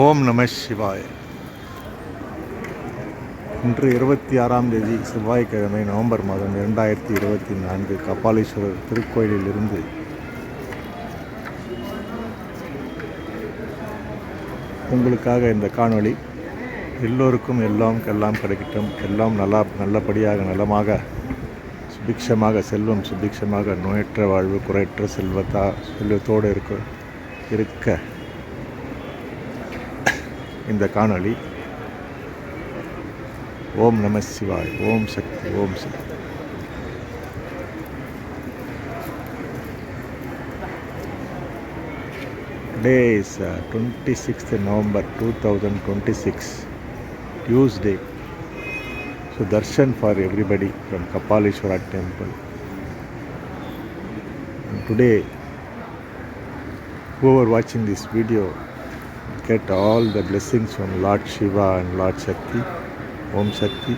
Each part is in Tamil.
ஓம் நம சிவாய். இன்று இருபத்தி ஆறாம் தேதி செவ்வாய்க்கிழமை நவம்பர் மாதம் இரண்டாயிரத்தி இருபத்தி நான்கு கபாலீஸ்வரர் திருக்கோயிலிலிருந்து உங்களுக்காக இந்த காணொளி எல்லோருக்கும் எல்லாம் எல்லாம் கிடைக்கட்டும். எல்லாம் நல்லா நல்லபடியாக நலமாக சுபிக்ஷமாக செல்வம் சுபிக்ஷமாக நோயற்ற வாழ்வு குறையற்ற செல்வத்தா செல்வத்தோடு இருக்க இருக்க இந்த காணொளி ஓம் நம சிவாய் ஓம் சக்தி ஓம் சக்தி today is twenty sixth November two thousand twenty six Tuesday so darshan for everybody from Kapaleeswara temple today whoever watching this video get all the blessings from Lord Shiva and Lord Shakti, Om Shakti.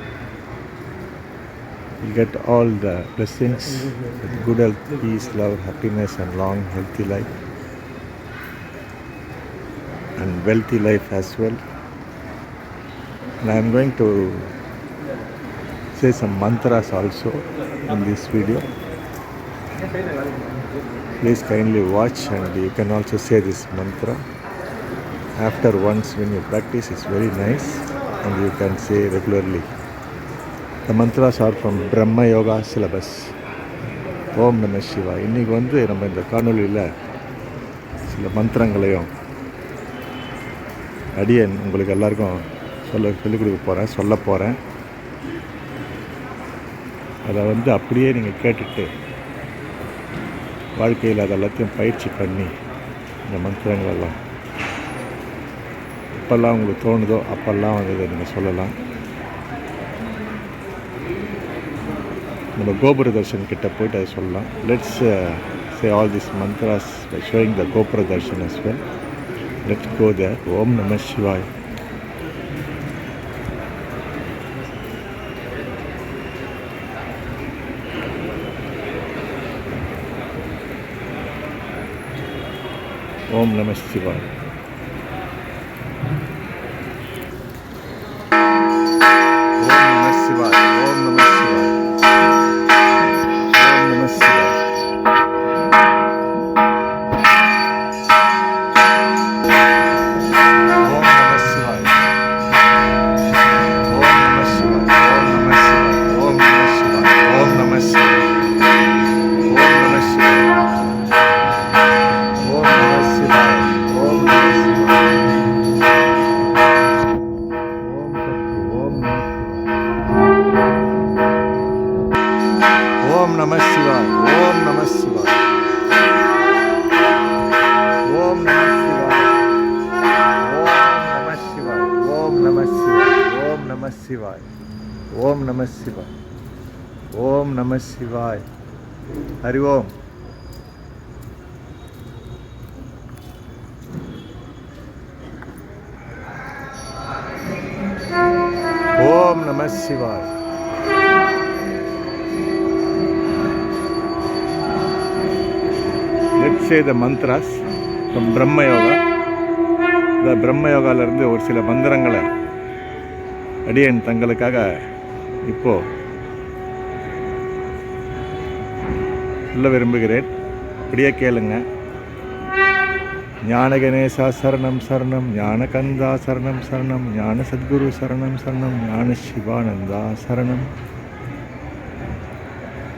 You get all the blessings with good health, peace, love, happiness, and long, healthy life, and wealthy life as well. And I am going to say some mantras also in this video. Please kindly watch, and you can also say this mantra after once when you practice is very nice and you can say regularly. The mantras are from பிரம்ம யோகா சிலபஸ் ஓம் நம சிவா இன்றைக்கி வந்து நம்ம இந்த காணொலியில் சில மந்திரங்களையும் அடியன் உங்களுக்கு எல்லாருக்கும் சொல்ல சொல்லிக் கொடுக்க போகிறேன் சொல்ல போகிறேன் அதை வந்து அப்படியே நீங்கள் கேட்டுட்டு வாழ்க்கையில் அது எல்லாத்தையும் பயிற்சி பண்ணி இந்த மந்திரங்கள் எல்லாம் எப்பெல்லாம் உங்களுக்கு தோணுதோ அப்பெல்லாம் வந்து இதை நீங்கள் சொல்லலாம். நம்ம கோபுர தர்ஷன் கிட்ட போயிட்டு அதை சொல்லலாம். Let's say all this mantras by showing the gopura darshan as well let's go there ஓம் நம சிவாய். ஓம் நம சிவாய். சிவாய். ஓம் நம சிவாய். ஓம் நம சிவாய். ஹரி ஓம். ஓம் நம சிவாய். Let's say the mantras from Brahma Yoga இந்த பிரம்மயோகாவிலிருந்து ஒரு சில மந்திரங்களை அடியன் தங்களுக்காக இப்போ சொல்ல விரும்புகிறேன். இப்படியே கேளுங்க. ஞான கணேசா சரணம் சரணம். ஞான கந்தா சரணம் சரணம். ஞான சத்குரு சரணம் சரணம். ஞான சிவானந்தா சரணம்.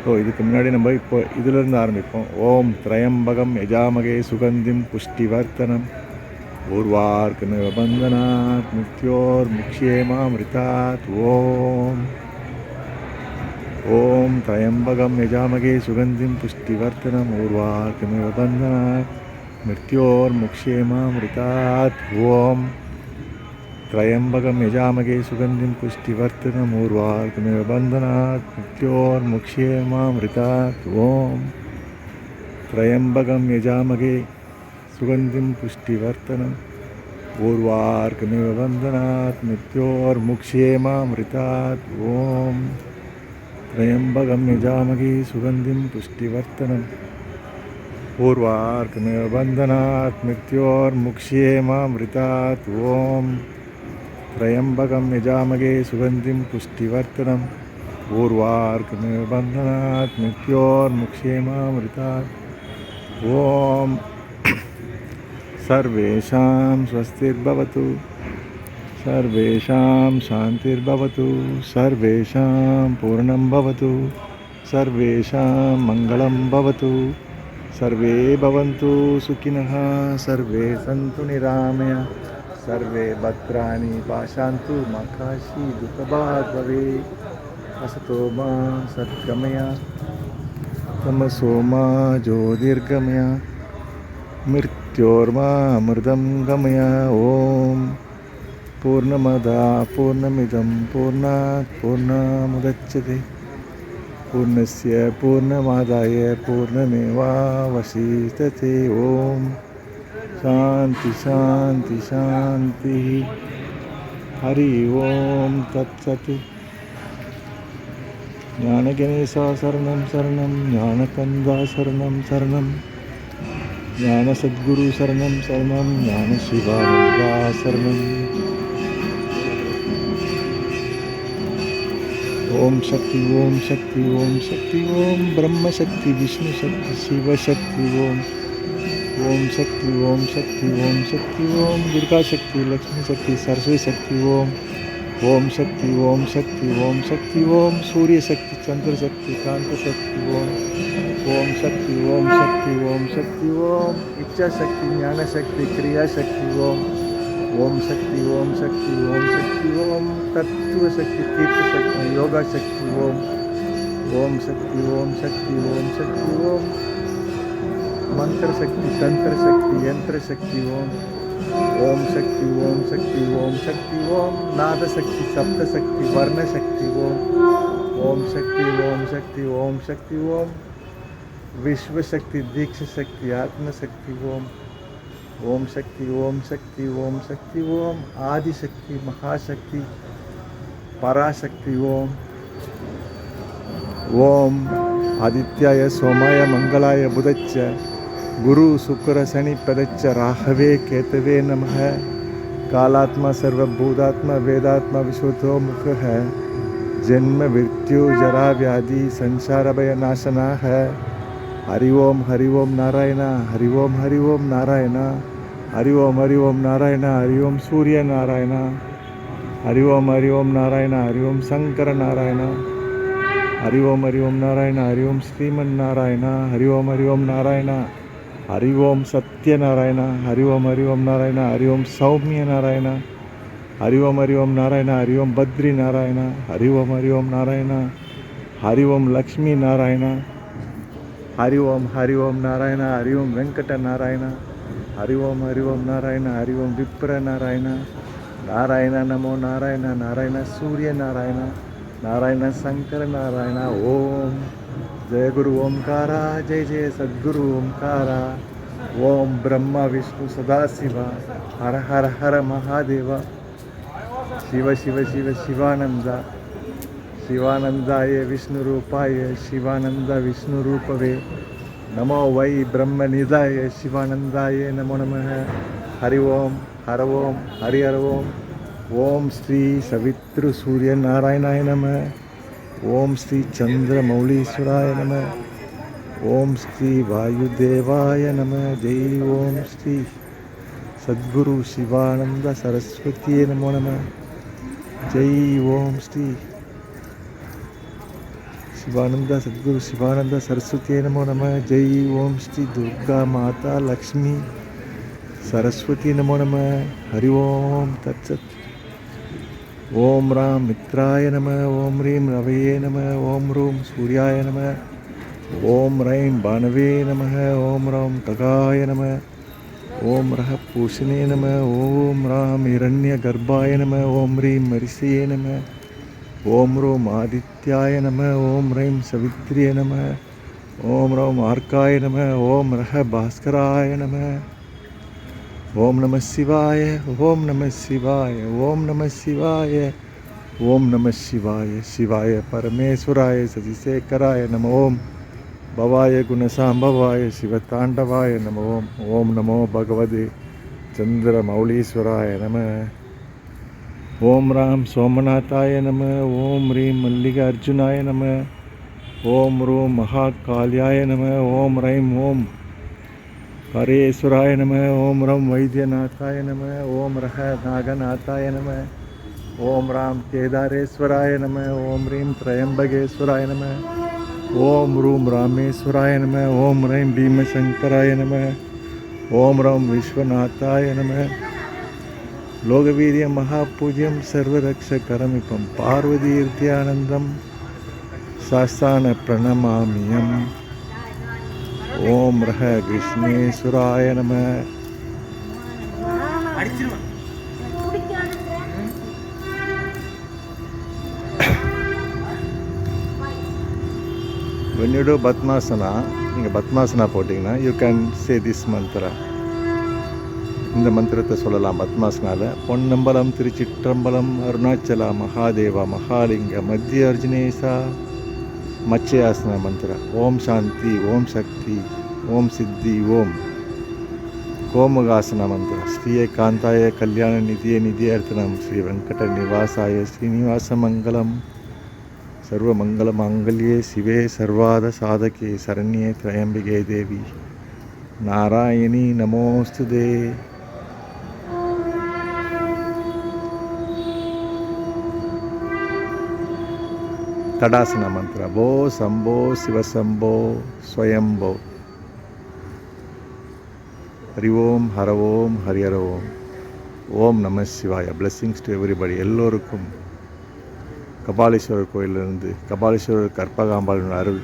ஸோ இதுக்கு முன்னாடி நம்ம இப்போ இதிலிருந்து ஆரம்பிப்போம். ஓம் திரையம்பகம் யஜாமகே சுகந்திம் புஷ்டிவர்த்தனம். पूर्वार्कनिबन्धनात् मृत्योर्मुक्ष्येमामृतात्। ॐ ॐ त्र्यम्बकं यजामगे सुगन्धिं पुष्टिवर्तनम् ऊर्वार्कनिबन्धनात् मृत्योर्मुक्ष्येमामृतात्। ॐ त्र्यम्बकं यजामगे सुगन्धिं पुष्टिवर्तनम् ऊर्वार्कनिबन्धनात् मृत्योर्मुक्ष्येमामृतात्। ॐ त्र्यम्बकं यजामगे सुगन्धिं पुष्टिवर्तनम् ऊर्वार्कमेव बन्धनात् मृत्योर्मुक्षेमामृतात् ॐ त्र्यम्बकं यजामगे सुगन्धिं पुष्टिवर्तनम् पूर्वार्कमेव बन्धनात् मृत्योर्मुक्ष्येमामृतात् ॐ त्र्यम्बकं यजामगे सुगन्धिं पुष्टिवर्धनम् पूर्वार्कमेव बन्धनात् मृत्योर्मुक्ष्येमामृतात् ॐ सर्वेषां स्वस्तिर्भवतु। सर्वेषां शान्तिर्भवतु। सर्वेषां पूर्णं भवतु। सर्वेषां मङ्गलं भवतु। सर्वे भवन्तु सुखिनः। सर्वे सन्तु निरामय। सर्वे भद्राणि पाशान्तु मा काशी दुःखभाग् भवेत्। असतो मा सद्गमय। तमसो मा ज्योतिर्गमय। मृत्योर्मा अमृतं गमय ॐ पूर्णमदा, पूर्णमिदं, पूर्णात् पूर्णमुदच्यते पूर्णस्य, पूर्णमादाय पूर्णमेवावशिष्यते ॐ शान्ति शान्ति, शान्तिः। हरि ॐ तत्सत्। ज्ञानगणेशा शरणं शरणं ज्ञानकन्दा शरणं शरणं। ज्ञानसद्गुरु शरणं शरणं ज्ञानशिवानन्दा शरणम्। ओम शक्ति ओम शक्ति ओम शक्ति ओम ब्रह्म शक्ति विष्णु शक्ति शिव शक्ति ओम ओम शक्ति ओम शक्ति ओम शक्ति ओम दुर्गा शक्ति लक्ष्मी शक्ति सरस्वती शक्ति ओम ओम शक्ति ओम शक्ति ओम शक्ति ओम सूर्य शक्ति चंद्र शक्ति कांत शक्ति ओम ओम शक्ति ओम शक्ति ओम शक्ति ओम इच्छा शक्ति ज्ञान शक्ति क्रिया शक्ति ओम ओम शक्ति ओम शक्ति ओम शक्ति ओम तत्व शक्ति तीर्थ शक्ति योगा शक्ति ओम ओम शक्ति ओम शक्ति ओम शक्ति ओम मंत्र शक्ति तंत्र शक्ति यंत्र शक्ति ओम ओम शक्ति ओम शक्ति ओम शक्ति, ओम नाद शक्ति सप्त शक्ति वर्ण शक्ति ओम। ओम शक्ति ओम शक्ति ओम शक्ति, ओम। विश्व शक्ति दीक्ष शक्ति आत्म शक्ति ओम। ओम शक्ति ओम शक्ति ओम शक्ति, ओम। आदिशक्ति, महाशक्ति, पराशक्ति, ओम। ओम। आदित्याय, सोमाय, मंगलाय बुधच्च गुरु शुक्र शनि पदच्च राहवे केतवे नमः। कालात्मा सर्वभूतात्मा वेदात्मा विश्वतो मुख। है जन्म मृत्यु जरा व्याधि संसार भय नाशना। है हरि ओम हरि ओम नारायण, हरि ओम हरि ओम नारायण। हरि ओम हरि ओम नारायण, हरि ओम सूर्य नारायण। हरि ओम हरि ओम नारायण, हरि ओम शंकर नारायण। हरि ओम हरि ओम नारायण, हरि ओम श्रीमन नारायण। हरि ओम हरि ओम नारायण। હરિઓમ સત્યનારાયણ હરિઓમ હરિઓમ નારાયણ હરિઓમ સૌમ્ય નારાયણ હરિઓમ હરિઓમ નારાયણ હરિઓમ બદ્રી નારાયણ હરિઓમ હરિઓમ નારાયણ હરિઓમ લક્ષ્મી નારાયણ હરિઓમ હરિઓમ નારાયણ હરિઓમ વેંકટ નારાયણ હરિઓમ હરિઓમ નારાયણ હરિઓમ વિપ્ર નારાયણ નારાયણ નમો નારાયણ નારાયણ સૂર્ય નારાયણ नारायण शंकर, नारायण ओम। जय गुरु ओंकार, जय जय सद्गुरु ओंकार। ओम ब्रह्मा विष्णु सदाशिव, हर हर हर महादेव। शिव शिव शिव शिवानंद। शिवानंदाय विष्णुरूपाय, शिवानंद विष्णुरूपवे। नमो वै ब्रह्म ब्रह्मनिधाय शिवानंदाय नमो नमः। हरि ओम, हर ओम, हरि हर ओम। ओम श्री सवितृ सूर्य नारायणाय नमः ओम श्री चंद्र मौलीश्वराय नमः ओम श्री वायुदेवाय नमः जय ओम श्री सद्गुरु शिवानंद सरस्वती नमो नमः जय ओम श्री शिवानंद सद्गुरु शिवानंद सरस्वती नमो नमः जय ओम श्री दुर्गा माता लक्ष्मी सरस्वती नमो नमः हरि ओम तत्सत् ஓம் ராம் மித்ராய நம ஓம் ரீம் ரவையே நம ஓம் ரூம் சூர்யாய நம ஓம் ரைம் பானவே நம ஓம் ராம் தகாய நம ஓம் ரஹ பூஷினே நம ஓம் ராம் இரண்ய கர்ப்பாய நம ஓம் ரீம் மரிசியே நம ஓம் ரோம் ஆதித்யாய நம ஓம் ரைம் சவித்ரியே நம ஓம் ரோம் ஆர்க்காய நம ஓம் ரஹ பாஸ்கராய நம ஓம் நம சிவாய ஓம் நம சிவாய ஓம் நம சிவாய ஓம் நம சிவாய சிவாய பரமேஸ்வராய சசிசேகராய நம ஓம். பவாய குணசாம்பவாய சிவதாண்டவாய நம ஓம். ஓம் நமோ பகவதி சந்திர மௌலீஸ்வராய நம. ஓம் ராம் சோமநாத்தாய நம. ஓம் ரீம் மல்லிக அர்ஜுனாய நம. ஓம் ரூம் மகாகாலியாய நம. ஓம் ரைம் ஓம் ஹரேஸ்வராய நம ஓம் ரம் வைத்தியநாத்தாய நம ஓம் ரஹ நாகநாத்தாய நம ஓம் ராம் கேதாரேஸ்வராய நம ஓம் ரீம் திரையம்பகேஸ்வராய நம ஓம் ரூம் ராமேஸ்வராய நம ஓம் ரீம் பீமசங்கராய நம ஓம் ராம் விஸ்வநாத்தாய நம லோகவீரிய மகாபூஜ்யம் சர்வரக்ஷகரமிப்பம் பார்வதி இருத்தியானந்தம் சாஸ்தான பிரணமாமியம் ஓம் ரஹ கிருஷ்ணேஸ்வராய நம. when யூ டூ பத்மாசனா நீங்கள் பத்மாசனா போட்டிங்கன்னா you can say this mantra இந்த மந்திரத்தை சொல்லலாம் பத்மாசனாவில் பொன்னம்பலம் திருச்சிற்றம்பலம் அருணாச்சலா மகாதேவா மகாலிங்க மத்திய அர்ஜுனேசா மச்சயாசன மந்திரா ஓம் சாந்தி ஓம் சக்தி. ಓಂ ಸಿದ್ಧಿ ಓಂ ಕೋಮಗಾಸನ ಮಂತ್ರ ಶ್ರೀಯ ಕಾಂತಾಯ ಕಲ್ಯಾಣ ನಿಧಿಯ ನಿಧಿಯಾರ್ಥನಂ ಶ್ರೀ ವೆಂಕಟ ನಿವಾಸಾಯ ಶ್ರೀನಿವಾಸ ಮಂಗಲಂ ಸರ್ವಮಂಗಲ ಮಾಂಗಲ್ಯೇ ಶಿವೆ ಸರ್ವಾದ ಸಾಧಕೆ ಶರಣ್ಯೇ ತ್ರಯಂಬಿಗೆ ದೇವಿ ನಾರಾಯಣಿ ನಮೋಸ್ತುದೇ ತಡಾಸನ ಮಂತ್ರ ಭೋ ಸಂಭೋ ಶಿವಸಂಭೋ ಸ್ವಯಂಭೋ ஹரி ஓம் ஹர ஓம் ஹரியர ஓம். ஓம் நம சிவாய. பிளெஸ்ஸிங்ஸ் டு எவ்ரிபடி எல்லோருக்கும் கபாலீஸ்வரர் கோயிலிருந்து கபாலீஸ்வரர் கற்பகாம்பாலின் அருள்.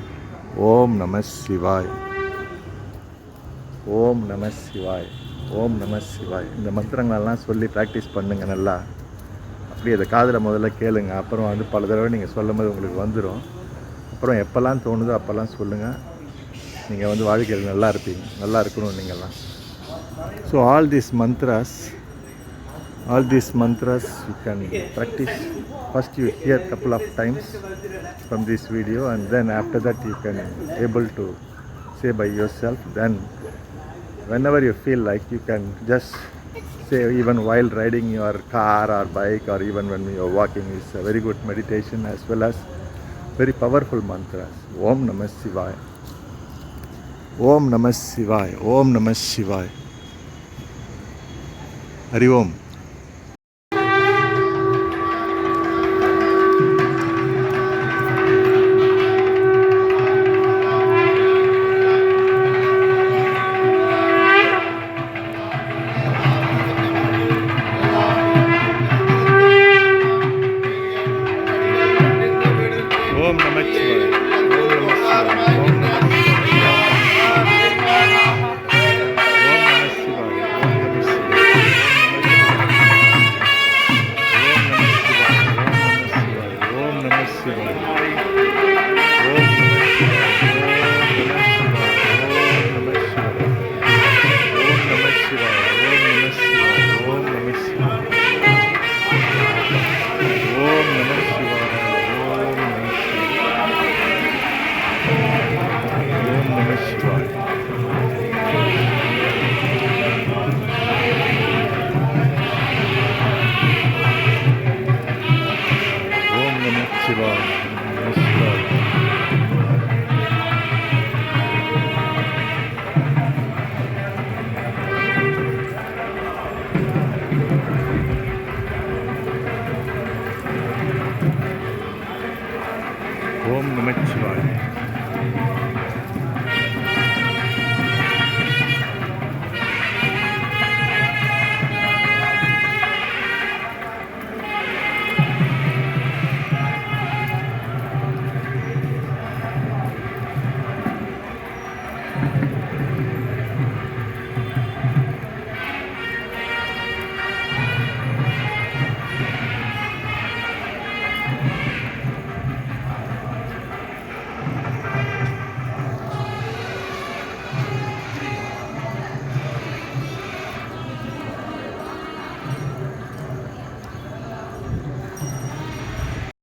ஓம் நம சிவாய். ஓம் நம சிவாய். ஓம் நம சிவாய். இந்த மந்திரங்களெல்லாம் சொல்லி ப்ராக்டிஸ் பண்ணுங்கள் நல்லா. அப்படியே அதை காதில் முதல்ல கேளுங்க. அப்புறம் வந்து பல தடவை நீங்கள் சொல்லும் போது உங்களுக்கு வந்துடும் அப்புறம் எப்போல்லாம் தோணுதோ அப்போல்லாம் சொல்லுங்கள் நீங்கள் வந்து வாழ்க்கையில் நல்லா இருப்பீங்க. நல்லா இருக்கணும் நீங்கள்லாம் So all these mantras, all these mantras you can practice. First you hear couple of times from this video and then after that you can able to say by yourself. Then whenever you feel like you can just say even while riding your car or bike or even when you are walking is a very good meditation as well as very powerful mantras. Om Namah Shivaya. Om Namah Shivaya. Om Namah Shivaya. அறிவோம்